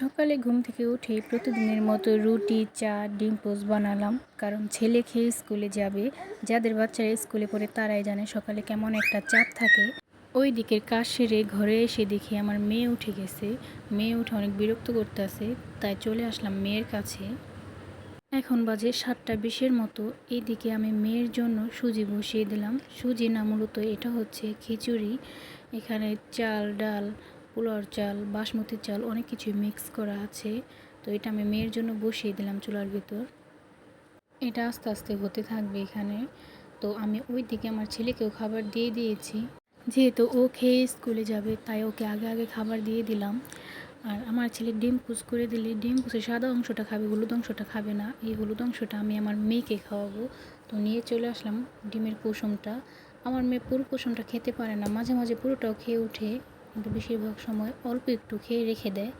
সকালে ঘুম থেকে উঠে প্রতিদিনের মতো রুটি, চা, ডিম পোস্ট বানালাম। কারণ ছেলে খেয়ে স্কুলে যাবে, যাদের বাচ্চারা স্কুলে পড়ে তারাই জানে সকালে কেমন একটা চাপ থাকে। ওই দিকের কাজ সেরে ঘরে এসে দেখি আমার মেয়ে উঠে গেছে। মেয়ে উঠে অনেক বিরক্ত করতেছে, তাই চলে আসলাম মেয়ের কাছে। এখন বাজে সাতটা বিশের মতো। এইদিকে আমি মেয়ের জন্য সুজি বসিয়ে দিলাম। সুজি না, মূলত এটা হচ্ছে খিচুড়ি। এখানে চাল, ডাল পোলাওর চাল বাসমতি চাল অনেক কিছু মিক্স করা আছে। তো এটা আমি মেয়ের জন্য বসিয়ে দিলাম চুলার ভিতর। এটা আস্তে আস্তে হতে থাকবে এখানে। তো আমি ওই দিকে আমার ছেলেকেও খাবার দিয়ে দিয়েছি। যেহেতু ও খেয়ে স্কুলে যাবে, তাই ওকে আগে আগে খাবার দিয়ে দিলাম। আর আমার ছেলে ডিম পুষ করে দিলে ডিম পুষে সাদা অংশটা খাবে, হলুদ অংশটা খাবে না। এই হলুদ অংশটা আমি আমার মেয়েকে খাওয়াবো। তো নিয়ে চলে আসলাম ডিমের কুসুমটা। আমার মেয়ে পুরো কুসুমটা খেতে পারে না, মাঝে মাঝে পুরোটাও খেয়ে ওঠে। কিন্তু বেশিরভাগ সময় অল্প একটু খেয়ে রেখে দেয়।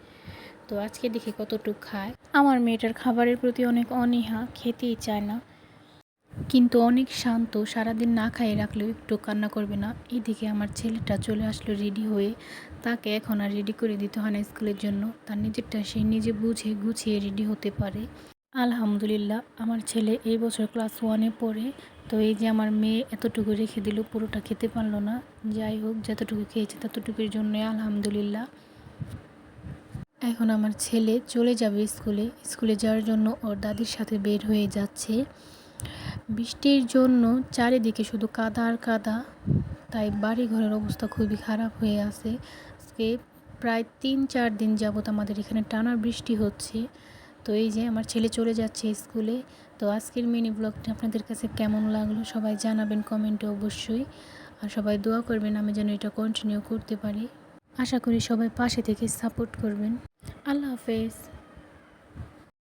তো আজকে দেখি কতটুকু খায়। আমার মেয়েটার খাবারের প্রতি অনেক অনীহা, খেতেই চায় না। কিন্তু অনেক শান্ত, সারাদিন না খাইয়ে রাখলেও একটু কান্না করবে না। এদিকে আমার ছেলেটা চলে আসলো রেডি হয়ে। তাকে এখন আর রেডি করে দিতে হয় না স্কুলের জন্য। তার নিজেরটা সে নিজে বুঝে গুছিয়ে রেডি হতে পারে। আলহামদুলিল্লাহ, আমার ছেলে এই বছর ক্লাস ওয়ানে পড়ে। তো এই যে আমার মেয়ে এতটুকু রেখে দিল, পুরোটা খেতে পারল না। যাই হোক, যতটুকু খেয়েছে ততটুকুর জন্যই আলহামদুলিল্লাহ। এখন আমার ছেলে চলে যাবে স্কুলে। স্কুলে যাওয়ার জন্য ওর দাদির সাথে বের হয়ে যাচ্ছে। বৃষ্টির জন্য চারিদিকে শুধু কাদা আর কাদা, তাই বাড়ি ঘরের অবস্থা খুবই খারাপ হয়ে আছে। আজকে প্রায় তিন চার দিন যাবত আমাদের এখানে টানা বৃষ্টি হচ্ছে। তো এই যে আমার ছেলে চলে যাচ্ছে স্কুলে, তো আজকের মিনি ব্লগটা আপনাদের কাছে কেমন লাগল সবাই জানাবেন কমেন্টে অবশ্যই। আর সবাই দোয়া করবেন আমি যেন এটা কন্টিনিউ করতে পারি। আশা করি সবাই পাশে থেকে সাপোর্ট করবেন। আল্লাহ হাফেজ।